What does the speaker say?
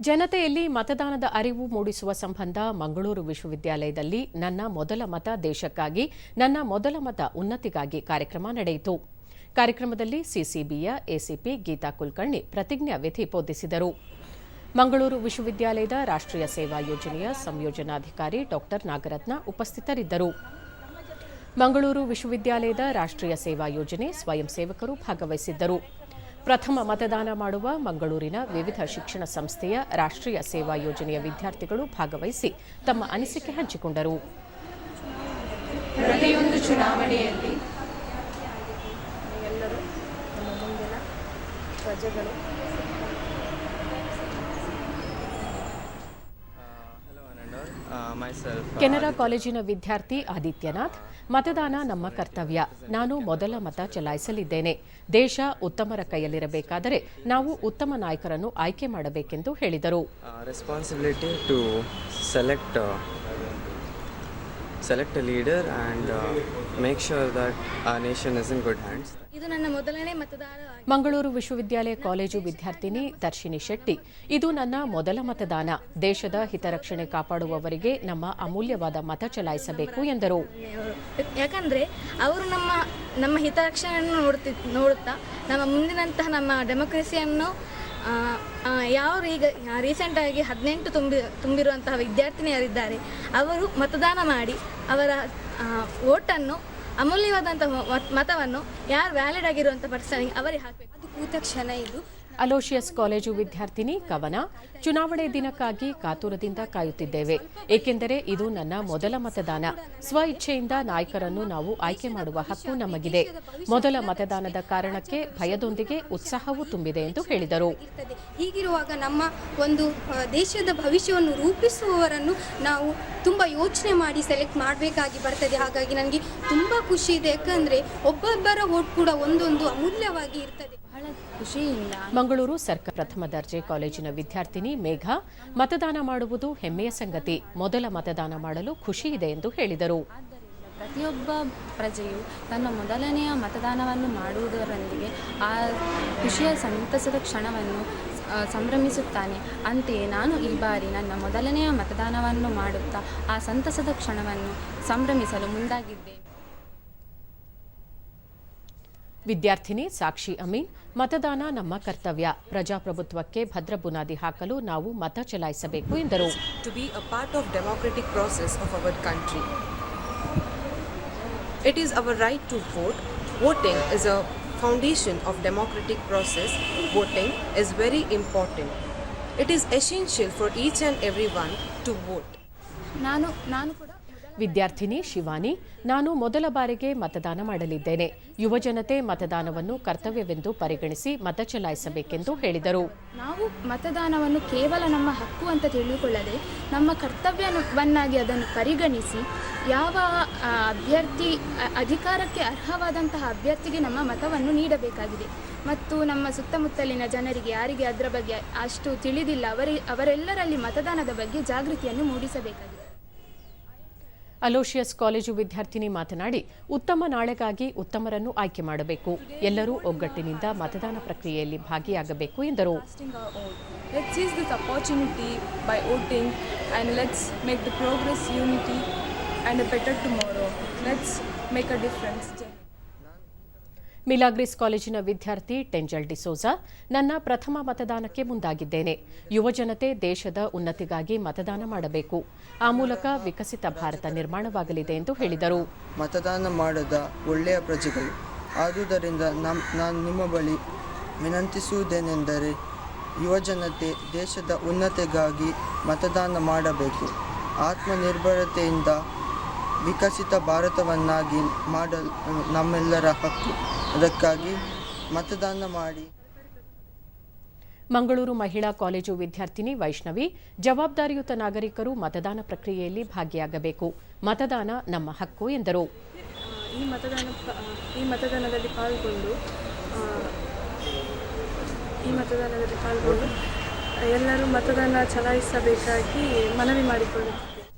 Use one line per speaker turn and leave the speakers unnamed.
ಜನತೆಯಲ್ಲಿ ಮತದಾನದ ಅರಿವು ಮೂಡಿಸುವ ಸಂಬಂಧ ಮಂಗಳೂರು ವಿಶ್ವವಿದ್ಯಾಲಯದಲ್ಲಿ ನನ್ನ ಮೊದಲ ಮತ ದೇಶಕ್ಕಾಗಿ, ನನ್ನ ಮೊದಲ ಮತ ಉನ್ನತಿಗಾಗಿ ಕಾರ್ಯಕ್ರಮ ನಡೆಯಿತು. ಕಾರ್ಯಕ್ರಮದಲ್ಲಿ ಸಿಸಿಬಿಯ ಎಸಿಪಿ ಗೀತಾ ಕುಲಕರ್ಣಿ ಪ್ರತಿಜ್ಞಾ ವಿಧಿ ಬೋಧಿಸಿದರು. ಮಂಗಳೂರು ವಿಶ್ವವಿದ್ಯಾಲಯದ ರಾಷ್ಟ್ರೀಯ ಸೇವಾ ಯೋಜನೆಯ ಸಂಯೋಜನಾಧಿಕಾರಿ ಡಾಕ್ಟರ್ ನಾಗರತ್ನ ಉಪಸ್ಥಿತರಿದ್ದರು. ಮಂಗಳೂರು ವಿಶ್ವವಿದ್ಯಾಲಯದ ರಾಷ್ಟ್ರೀಯ ಸೇವಾ ಯೋಜನೆ ಸ್ವಯಂ ಸೇವಕರು ಭಾಗವಹಿಸಿದ್ದರು. ಪ್ರಥಮ ಮತದಾನ ಮಾಡುವ ಮಂಗಳೂರಿನ ವಿವಿಧ ಶಿಕ್ಷಣ ಸಂಸ್ಥೆಯ ರಾಷ್ಟ್ರೀಯ ಸೇವಾ ಯೋಜನೆಯ ವಿದ್ಯಾರ್ಥಿಗಳು ಭಾಗವಹಿಸಿ ತಮ್ಮ ಅನಿಸಿಕೆ ಹಂಚಿಕೊಂಡರು.
ಪ್ರತಿಯೊಂದು ಚುನಾವಣೆಯಲ್ಲಿ
ಎಲ್ಲರೂ ಪ್ರಜೆಗಳು
ಕೆನರಾ ಕಾಲೇಜಿನ ವಿದ್ಯಾರ್ಥಿ ಆದಿತ್ಯನಾಥ್ ಮತದಾನ ನಮ್ಮ ಕರ್ತವ್ಯ. ನಾನು ಮೊದಲ ಮತ ಚಲಾಯಿಸಲಿದ್ದೇನೆ. ದೇಶ ಉತ್ತಮರ ಕೈಯಲ್ಲಿರಬೇಕಾದರೆ ನಾವು ಉತ್ತಮ ನಾಯಕರನ್ನು ಆಯ್ಕೆ ಮಾಡಬೇಕೆಂದು ಹೇಳಿದರು.
Responsibility to select select leader make leader that ಆ make is that our nation is in good hands.
ಇದು ನನ್ನ ಮೊದಲನೇ ಮತದಾರ
ಮಂಗಳೂರು ವಿಶ್ವವಿದ್ಯಾಲಯ ಕಾಲೇಜು ವಿದ್ಯಾರ್ಥಿನಿ ದರ್ಶಿನಿ ಶೆಟ್ಟಿ. ಇದು ನನ್ನ ಮೊದಲ ಮತದಾನ. ದೇಶದ ಹಿತರಕ್ಷಣೆ ಕಾಪಾಡುವವರಿಗೆ ನಮ್ಮ ಅಮೂಲ್ಯವಾದ ಮತ ಚಲಾಯಿಸಬೇಕು ಎಂದರು.
ಯಾಕಂದ್ರೆ ಅವರು ನಮ್ಮ ನಮ್ಮ ಹಿತರಕ್ಷಣೆಯನ್ನು ನೋಡ್ತಿ, ನೋಡುತ್ತಾ ನಮ್ಮ ಮುಂದಿನಂತಹ ನಮ್ಮ ಡೆಮೊಕ್ರಸಿಯನ್ನು ಯಾರು ಈಗ ರೀಸೆಂಟಾಗಿ ಹದಿನೆಂಟು ತುಂಬಿ, ತುಂಬಿರುವಂತಹ ವಿದ್ಯಾರ್ಥಿನಿಯರಿದ್ದಾರೆ. ಅವರು ಮತದಾನ ಮಾಡಿ ಅವರ ವೋಟನ್ನು ಅಮೂಲ್ಯವಾದಂತಹ ಮತ- ಮತವನ್ನು ಯಾರು ವ್ಯಾಲಿಡ್ ಆಗಿರುವಂಥ ಪರ್ಸನ್ಗೆ ಅವರಿಗೆ ಹಾಕಬೇಕು. ಅದು ಕೂತ ಕ್ಷಣ ಇದು.
ಅಲೋಶಿಯಸ್ ಕಾಲೇಜು ವಿದ್ಯಾರ್ಥಿನಿ ಕವನ, ಚುನಾವಣೆ ದಿನಕ್ಕಾಗಿ ಕಾತುರದಿಂದ ಕಾಯುತ್ತಿದ್ದೇವೆ. ಏಕೆಂದರೆ ಇದು ನನ್ನ ಮೊದಲ ಮತದಾನ. ಸ್ವ ಇಚ್ಛೆಯಿಂದ ನಾಯಕರನ್ನು ನಾವು ಆಯ್ಕೆ ಮಾಡುವ ಹಕ್ಕು ನಮಗಿದೆ. ಮೊದಲ ಮತದಾನದ ಕಾರಣಕ್ಕೆ ಭಯದೊಂದಿಗೆ ಉತ್ಸಾಹವೂ ತುಂಬಿದೆ ಎಂದು ಹೇಳಿದರು.
ಹೀಗಿರುವಾಗ ನಮ್ಮ ಒಂದು ದೇಶದ ಭವಿಷ್ಯವನ್ನು ರೂಪಿಸುವವರನ್ನು ನಾವು ತುಂಬ ಯೋಚನೆ ಮಾಡಿ ಸೆಲೆಕ್ಟ್ ಮಾಡಬೇಕಾಗಿ ಬರ್ತದೆ. ಹಾಗಾಗಿ ನನಗೆ ತುಂಬ ಖುಷಿ ಇದೆ. ಯಾಕಂದರೆ ಒಬ್ಬೊಬ್ಬರ ಓಟ್ ಕೂಡ ಒಂದೊಂದು ಅಮೂಲ್ಯವಾಗಿ ಇರ್ತದೆ.
ಬಹಳ ಖುಷಿಯಿಂದ.
ಮಂಗಳೂರು ಸರ್ಕಾರ ಪ್ರಥಮ ದರ್ಜೆ ಕಾಲೇಜಿನ ವಿದ್ಯಾರ್ಥಿನಿ ಮೇಘ ಮತದಾನ ಮಾಡುವುದು ಹೆಮ್ಮೆಯ ಸಂಗತಿ. ಮೊದಲ ಮತದಾನ ಮಾಡಲು ಖುಷಿ ಇದೆ ಎಂದು ಹೇಳಿದರು.
ಪ್ರತಿಯೊಬ್ಬ ಪ್ರಜೆಯು ತನ್ನ ಮೊದಲನೆಯ ಮತದಾನವನ್ನು ಮಾಡುವುದರೊಂದಿಗೆ ಆ ಖುಷಿಯ ಸಂತಸದ ಕ್ಷಣವನ್ನು ಸಂಭ್ರಮಿಸುತ್ತಾನೆ. ಅಂತೆಯೇ ನಾನು ಈ ಬಾರಿ ನನ್ನ ಮೊದಲನೆಯ ಮತದಾನವನ್ನು ಮಾಡುತ್ತಾ ಆ ಸಂತಸದ ಕ್ಷಣವನ್ನು ಸಂಭ್ರಮಿಸಲು ಮುಂದಾಗಿದ್ದೇನೆ.
ವಿದ್ಯಾರ್ಥಿನಿ ಸಾಕ್ಷಿ ಅಮೀನ್ ಮತದಾನ ನಮ್ಮ ಕರ್ತವ್ಯ ಪ್ರಜಾಪ್ರಭುತ್ವಕ್ಕೆ ಭದ್ರ ಬುನಾದಿ ಹಾಕಲು ನಾವು ಮತ ಚಲಾಯಿಸಬೇಕು ಎಂದರು
to be a part of democratic process of our country. It is our right to vote. Voting is a foundation of democratic process. Voting is very important. It is essential for each and everyone to vote.
ನಾನು ನಾನು ಕೂಡ
ವಿದ್ಯಾರ್ಥಿನಿ ಶಿವಾನಿ, ನಾನು ಮೊದಲ ಬಾರಿಗೆ ಮತದಾನ ಮಾಡಲಿದ್ದೇನೆ. ಯುವಜನತೆ ಮತದಾನವನ್ನು ಕರ್ತವ್ಯವೆಂದು ಪರಿಗಣಿಸಿ ಮತ ಚಲಾಯಿಸಬೇಕೆಂದು ಹೇಳಿದರು.
ನಾವು ಮತದಾನವನ್ನು ಕೇವಲ ನಮ್ಮ ಹಕ್ಕು ಅಂತ ತಿಳಿದುಕೊಳ್ಳದೆ ನಮ್ಮ ಕರ್ತವ್ಯವನ್ನಾಗಿ ಅದನ್ನು ಪರಿಗಣಿಸಿ ಯಾವ ಅಭ್ಯರ್ಥಿ ಅಧಿಕಾರಕ್ಕೆ ಅರ್ಹವಾದಂತಹ ಅಭ್ಯರ್ಥಿಗೆ ನಮ್ಮ ಮತವನ್ನು ನೀಡಬೇಕಾಗಿದೆ. ಮತ್ತು ನಮ್ಮ ಸುತ್ತಮುತ್ತಲಿನ ಜನರಿಗೆ ಯಾರಿಗೆ ಅದರ ಬಗ್ಗೆ ಅಷ್ಟು ತಿಳಿದಿಲ್ಲ, ಅವರೇ, ಅವರೆಲ್ಲರಲ್ಲಿ ಮತದಾನದ ಬಗ್ಗೆ ಜಾಗೃತಿಯನ್ನು ಮೂಡಿಸಬೇಕಾಗಿದೆ.
ಅಲೋಶಿಯಸ್ ಕಾಲೇಜು ವಿದ್ಯಾರ್ಥಿನಿ ಮಾತನಾಡಿ ಉತ್ತಮ ನಾಳೆಗಾಗಿ ಉತ್ತಮರನ್ನು ಆಯ್ಕೆ ಮಾಡಬೇಕು ಎಲ್ಲರೂ ಒಗ್ಗಟ್ಟಿನಿಂದ ಮತದಾನ ಪ್ರಕ್ರಿಯೆಯಲ್ಲಿ ಭಾಗಿಯಾಗಬೇಕು ಎಂದರು
make a difference.
ಮಿಲಾಗ್ರಿಸ್ ಕಾಲೇಜಿನ ವಿದ್ಯಾರ್ಥಿ ಟೆಂಜಲ್ ಡಿಸೋಜಾ ನನ್ನ ಪ್ರಥಮ ಮತದಾನಕ್ಕೆ ಮುಂದಾಗಿದ್ದೇನೆ. ಯುವಜನತೆ ದೇಶದ ಉನ್ನತಿಗಾಗಿ ಮತದಾನ ಮಾಡಬೇಕು. ಆ ಮೂಲಕ ವಿಕಸಿತ ಭಾರತ ನಿರ್ಮಾಣವಾಗಲಿದೆ ಎಂದು ಹೇಳಿದರು.
ಮತದಾನ ಮಾಡದ ಒಳ್ಳೆಯ ಪ್ರಜೆಗಳು. ಆದುದರಿಂದ ನಾನು ನಿಮ್ಮ ಬಳಿ ವಿನಂತಿಸುವುದೇನೆಂದರೆ ಯುವಜನತೆ ದೇಶದ ಉನ್ನತಿಗಾಗಿ ಮತದಾನ ಮಾಡಬೇಕು. ಆತ್ಮನಿರ್ಭರತೆಯಿಂದ ವಿಕಸಿತ ಭಾರತವನ್ನಾಗಿ ಮಾಡಲು ನಮ್ಮೆಲ್ಲರ ಹಕ್ಕು. ಅದಕ್ಕಾಗಿ ಮತದಾನ ಮಾಡಿ.
ಮಂಗಳೂರು ಮಹಿಳಾ ಕಾಲೇಜು ವಿದ್ಯಾರ್ಥಿನಿ ವೈಷ್ಣವಿ ಜವಾಬ್ದಾರಿಯುತ ನಾಗರಿಕರು ಮತದಾನ ಪ್ರಕ್ರಿಯೆಯಲ್ಲಿ ಭಾಗಿಯಾಗಬೇಕು. ಮತದಾನ ನಮ್ಮ ಹಕ್ಕು ಎಂದರು.
ಈ ಮತದಾನ ಈ ಮತದಾನದಲ್ಲಿ ಪಾಲ್ಗೊಂಡು ಈ ಮತದಾನದಲ್ಲಿ ಪಾಲ್ಗೊಂಡು ಎಲ್ಲರೂ ಮತದಾನ ಚಲಾಯಿಸಬೇಕಾಗಿ ಮನವಿ ಮಾಡಿಕೊಳ್ಳುತ್ತೇವೆ